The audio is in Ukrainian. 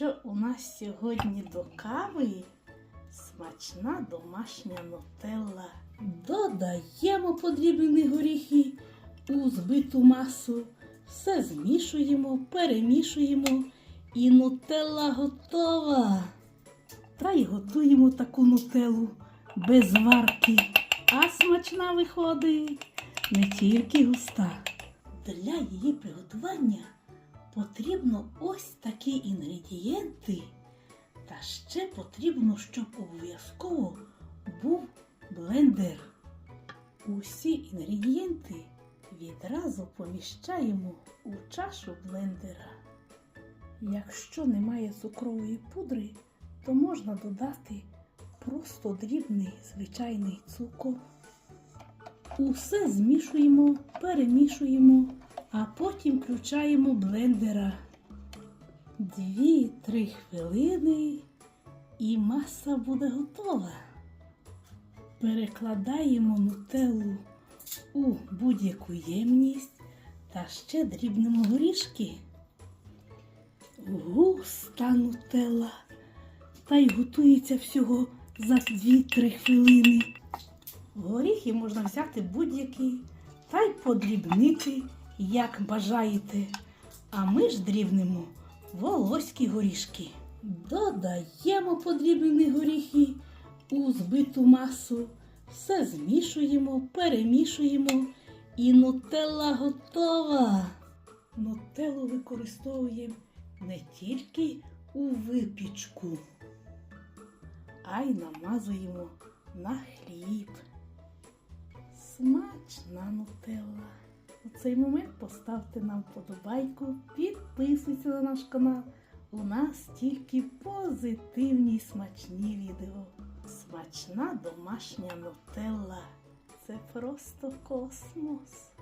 що у нас сьогодні до кави? Смачна домашня нутелла. Додаємо подрібні горіхи у збиту масу. Все змішуємо, перемішуємо і нутелла готова. Та й готуємо таку нутеллу без варки. А смачна виходить не тільки густа. Для її приготування потрібно ось такі інгредієнти. Та ще потрібно, щоб обов'язково був блендер. Усі інгредієнти відразу поміщаємо у чашу блендера. Якщо немає цукрової пудри, то можна додати просто дрібний звичайний цукор. Усе змішуємо, перемішуємо, а потім включаємо блендера. Дві-три хвилини і маса буде готова. Перекладаємо нутеллу у будь-яку ємність та ще дрібнемо горішки. Густа нутелла та й готується всього за 2-3 хвилини. Горіхи можна взяти будь-які та й подрібнити, як бажаєте. А ми ж дрібнемо волоські горішки. Додаємо подрібнені горіхи у збиту масу. Все змішуємо, перемішуємо і нутелла готова. Нутеллу використовуємо не тільки у випічку, а й намазуємо на хліб. Смачна нутелла. У цей момент поставте нам вподобайку, підписуйтесь на наш канал. У нас тільки позитивні смачні відео. Смачна домашня нутелла. Це просто космос.